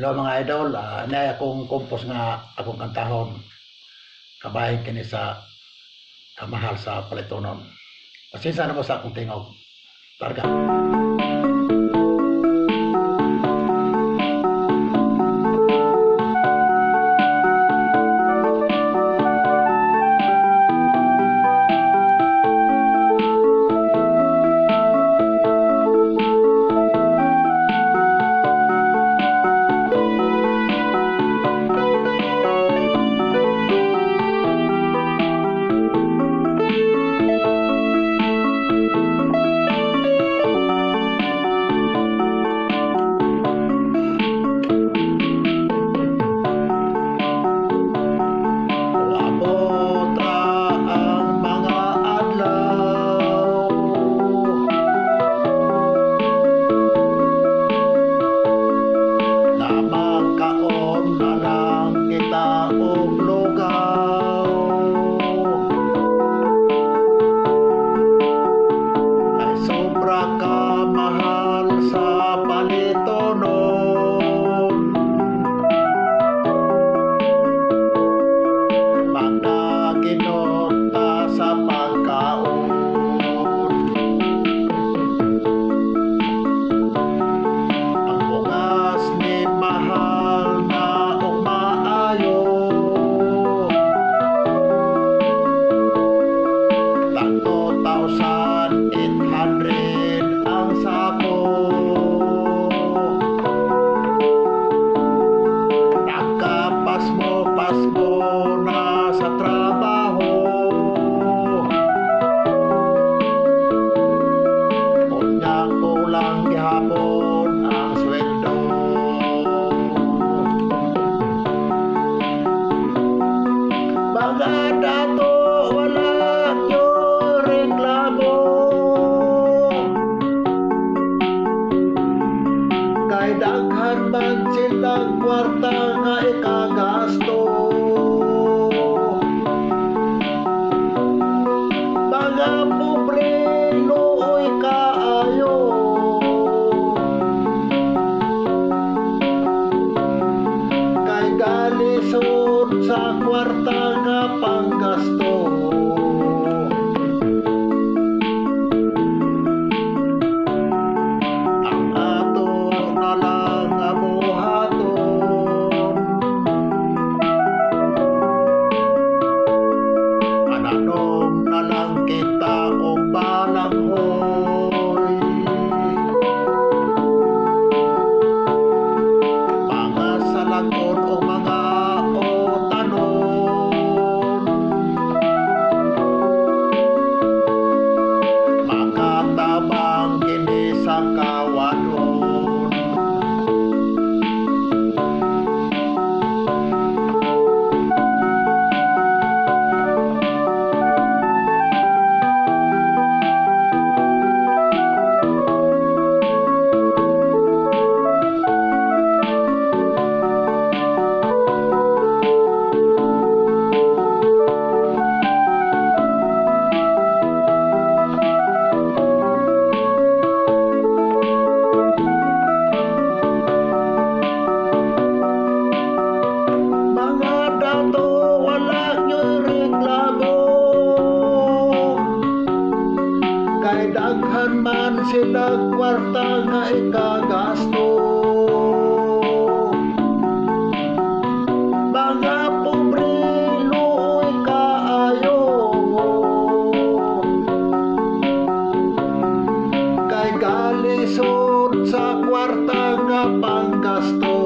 Hello mga idol, uh, na akong kompos nga akong kantahon. Kabahin kini sa kamahal sa palitonon. Pasensya na mo sa akong tingog. Targa. Abot gihapon ang sweldo Kay daghan man silang kwarta nga ikagasto kwarta daghan man sila kwarta nga ikagasto. Mga pobre luoy kaayo Kay galisod sa kwarta nga panggasto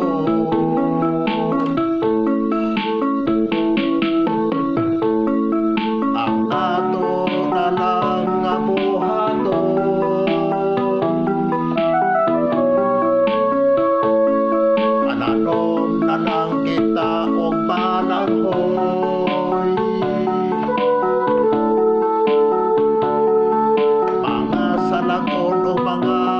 Tanong na lang kita og balanghoy Mga salagon o mga